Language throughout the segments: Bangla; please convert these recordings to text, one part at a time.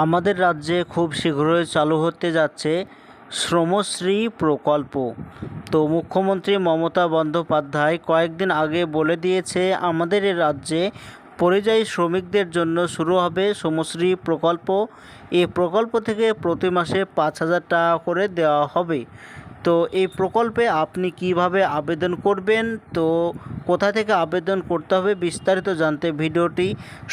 আমাদের রাজ্যে খুব শীঘ্রই চালু হতে যাচ্ছে শ্রমশ্রী প্রকল্প। তো মুখ্যমন্ত্রী মমতা বন্দ্যোপাধ্যায় কয়েকদিন আগে বলে দিয়েছে, আমাদের রাজ্যে পরিযায়ী শ্রমিকদের জন্য শুরু হবে শ্রমশ্রী প্রকল্প। এই প্রকল্প থেকে প্রতি মাসে পাঁচ হাজার টাকা করে দেওয়া হবে। তো এই প্রকল্পে আপনি কীভাবে আবেদন করবেন? তো কোথা থেকে আবেদন করতে হবে বিস্তারিত জানতে ভিডিওটি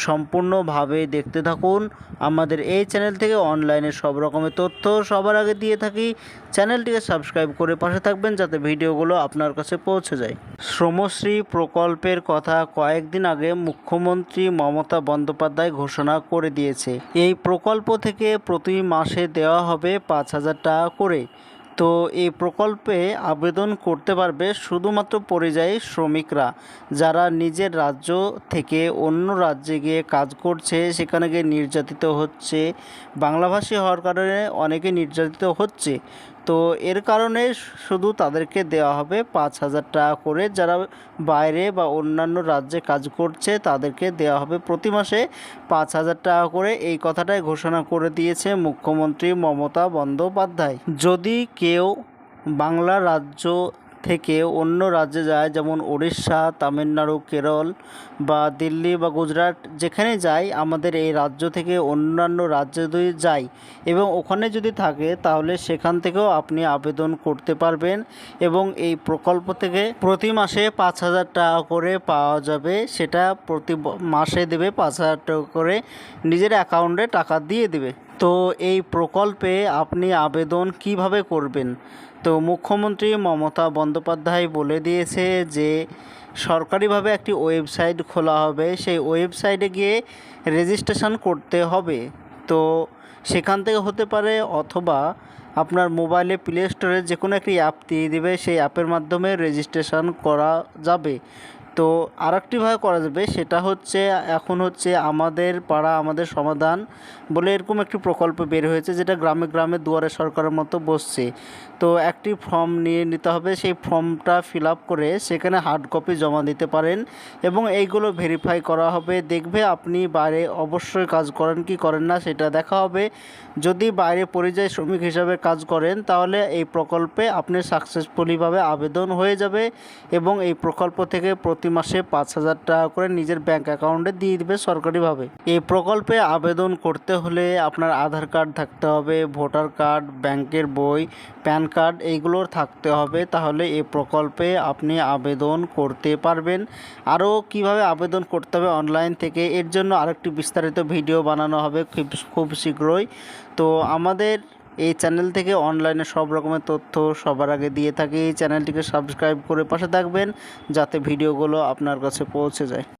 সম্পূর্ণভাবে দেখতে থাকুন। আমাদের এই চ্যানেল থেকে অনলাইনে সব রকমের তথ্য সবার আগে দিয়ে থাকি। চ্যানেলটিকে সাবস্ক্রাইব করে পাশে থাকবেন যাতে ভিডিওগুলো আপনার কাছে পৌঁছে যায়। শ্রমশ্রী প্রকল্পের কথা কয়েকদিন আগে মুখ্যমন্ত্রী মমতা বন্দ্যোপাধ্যায় ঘোষণা করে দিয়েছে। এই প্রকল্প থেকে প্রতি মাসে দেওয়া হবে পাঁচ হাজার টাকা করে। তো এই প্রকল্পে আবেদন করতে পারবে শুধুমাত্র পরিযায়ী শ্রমিকরা, যারা নিজের রাজ্য থেকে অন্য রাজ্যে গিয়ে কাজ করছে, সেখানে গিয়ে নির্যাতিত হচ্ছে। বাংলাভাষী হওয়ার কারণে অনেকে নির্যাতিত হচ্ছে। তো এর কারণে শুধু তাদেরকে দেওয়া হবে পাঁচ হাজার টাকা করে। যারা বাইরে বা অন্যান্য রাজ্যে কাজ করছে, তাদেরকে দেওয়া হবে প্রতি মাসে পাঁচ হাজার টাকা করে। এই কথাটাই ঘোষণা করে দিয়েছে মুখ্যমন্ত্রী মমতা বন্দ্যোপাধ্যায়। যদি কেউ বাংলা রাজ্য থেকে অন্য রাজ্যে যায়, যেমন উড়িষ্যা তামিলনাড়ু, কেরল বা দিল্লি বা গুজরাট। যেখানে যায়, আমাদের এই রাজ্য থেকে অন্যান্য রাজ্যে যদি যায় এবং ওখানে যদি থাকে, তাহলে সেখান থেকেও আপনি আবেদন করতে পারবেন এবং এই প্রকল্প থেকে প্রতি মাসে পাঁচ হাজার টাকা করে পাওয়া যাবে। সেটা প্রতি মাসে দেবে পাঁচ হাজার টাকা করে, নিজের অ্যাকাউন্টে টাকা দিয়ে দেবে। তো এই প্রকল্পে আপনি আবেদন কীভাবে করবেন? তো মুখ্যমন্ত্রী মমতা বন্দ্যোপাধ্যায় বলে দিয়েছে যে, সরকারিভাবে একটি ওয়েবসাইট খোলা হবে। সেই ওয়েবসাইটে গিয়ে রেজিস্ট্রেশন করতে হবে। তো সেখান থেকে হতে পারে অথবা আপনার মোবাইলে প্লে স্টোরে যে কোনো একটি অ্যাপ দিয়ে দেবে। সেই অ্যাপের মাধ্যমে রেজিস্ট্রেশন করা যাবে। তো আর একটিভাবে করা যাবে, সেটা হচ্ছে এখন হচ্ছে আমাদের পাড়া, আমাদের সমাধান বলে এরকম একটি প্রকল্প বের হয়েছে যেটা গ্রামে গ্রামে দুয়ারে সরকারের মতো বসছে। তো একটি ফর্ম নিয়ে নিতে হবে, সেই ফর্মটা ফিল করে সেখানে হার্ড কপি জমা দিতে পারেন এবং এইগুলো ভেরিফাই করা হবে। দেখবে আপনি বাইরে অবশ্যই কাজ করেন কি করেন না সেটা দেখা হবে। যদি বাইরে পরিযায়ী শ্রমিক হিসাবে কাজ করেন, তাহলে এই প্রকল্পে আপনি সাকসেসফুলিভাবে আবেদন হয়ে যাবে এবং এই প্রকল্প থেকে প্রতি মাসে পাঁচ হাজার টাকা করে নিজের ব্যাংক অ্যাকাউন্টে দিয়ে দেবে সরকারিভাবে। এই প্রকল্পে আবেদন করতে হলে আপনার আধার কার্ড থাকতে হবে ভোটার কার্ড ব্যাংকের বই প্যান কার্ড এইগুলোর থাকতে হবে। তাহলে এই প্রকল্পে আপনি আবেদন করতে পারবেন। আরও কীভাবে আবেদন করতে হবে অনলাইন থেকে, এর জন্য আরেকটি বিস্তারিত ভিডিও বানানো হবে খুব খুব শীঘ্রই। তো আমাদের এই চ্যানেল থেকে অনলাইনে সব রকমের তথ্য সবার আগে দিয়ে থাকি। এই চ্যানেলটিকে সাবস্ক্রাইব করে পাশে থাকবেন, যাতে ভিডিওগুলো আপনার কাছে পৌঁছে যায়।